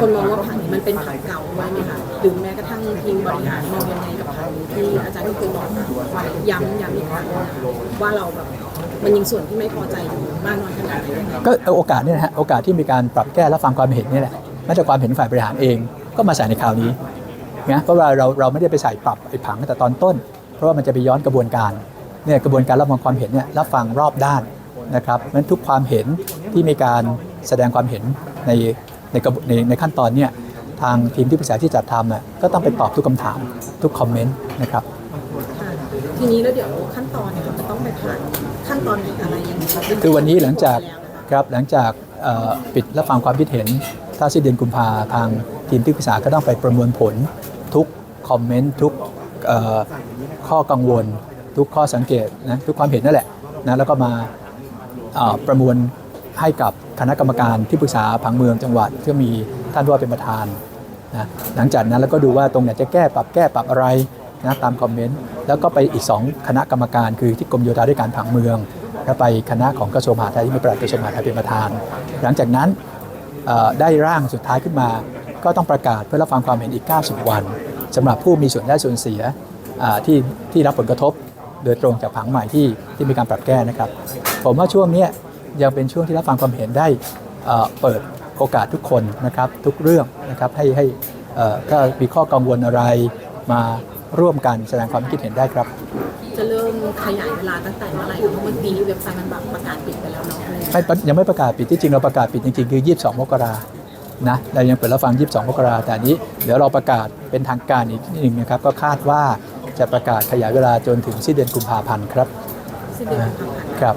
คนมองว่าผังนี้มันเป็นผังเก่าด้วยไหมคะหรือแม้กระทั่งทีมบริหารมองยังไงกับผังนี้ที่อาจารย์ก็เคยบอกไว้ย้ำย้ำอีกครั้งว่าเราแบบมันยังส่วนที่ไม่พอใจอยู่มากน้อยขนาดไหนยังไงก็เอาโอกาสเนี่ยนะฮะโอกาสที่มีการปรับแก้และฟังความเห็นนี่แหละแม้แต่ความเห็นฝ่ายบริหารเองก็มาใส่ในข่าวนี้นะเพราะว่าเราเราไม่ได้ไปใส่ปรับไอ้ผังตั้งแต่ตอนต้น เพราะว่ามันจะไปย้อนกระบวนการเนี่ยกระบวนการรับฟังความเห็นเนี่ยรับฟังรอบด้านนะครับเพราะฉะนั้นทุกความเห็นที่มีการแสดงความเห็นใน ในกระบในในขั้นตอนเนี่ยทางทีมที่ปรึกษาที่จัดทำน่ะก็ต้องไปตอบทุกคำถามทุกคอมเมนต์นะครับค่ะทีนี้แล้วเดี๋ยวขั้นตอนเนี่ยมันจะต้องไปผ่านขั้นตอนไหนอะไรยังไงรับคือวันนี้หลังจากแล้วนะคะครับหลังจากเอ่อปิดรับฟังความคิดเห็น ถ้าสิ้นเดือนกุมภาทางทีมที่ปรึกษาก็ต้องไปประมวลผลทุกคอมเมนต์ทุกเอ่อข้อกังวล ทุกข้อสังเกตนะทุกความเห็นนั่นแหละนะแล้วก็มาเอ่อประมวล ให้กับคณะกรรมการที่ปรึกษาผังเมืองจังหวัดที่มีท่านว่าเป็นประธานนะหลังจากนั้นแล้วก็ดูว่าตรงไหนจะแก้ปรับแก้ปรับอะไรนะตามคอมเมนต์แล้วก็ไปอีก 2 คณะกรรมการคือที่กรมโยธาธิการผังเมืองแล้วไปคณะของกระทรวงมหาดไทยที่มีปลัดกระทรวงมหาดไทยเป็นประธาน หลังจากนั้นได้ร่างสุดท้ายขึ้นมา ก็ต้องประกาศเพื่อรับฟังความเห็นอีก 90 วันสำหรับผู้มีส่วนได้ส่วนเสียที่ที่รับผลกระทบ โดยตรงจากผังใหม่ที่ที่มีการปรับแก้นะครับ ผมว่าช่วงเนี้ ยยังเป็นช่วงที่รับฟังความเห็นได้เอ่อเปิดโอกาสทุกคนนะครับทุกเรื่องนะครับให้ให้เอ่อถ้ามีข้อกังวลอะไรมาร่วมกันแสดงความคิดเห็นได้ครับ จะเริ่มขยายเวลาตั้งแต่เมื่อไหร่คะเพราะเมื่อกี้เว็บไซต์มันแบบประกาศปิดไปแล้วเนาะไม่ปะยังไม่ประกาศปิดที่จริงเราประกาศปิดจริงๆคือ 22 มกรานะเรายังเปิดรับฟัง 22 มกราแต่อันนี้เดี๋ยวเราประกาศเป็นทางการอีกนิดนึงนะครับ ก็คาดว่าจะประกาศขยายเวลาจนถึงสิ้นเดือนกุมภาพันธ์ครับสิ้นเดือนกุมภาพันธ์ครับ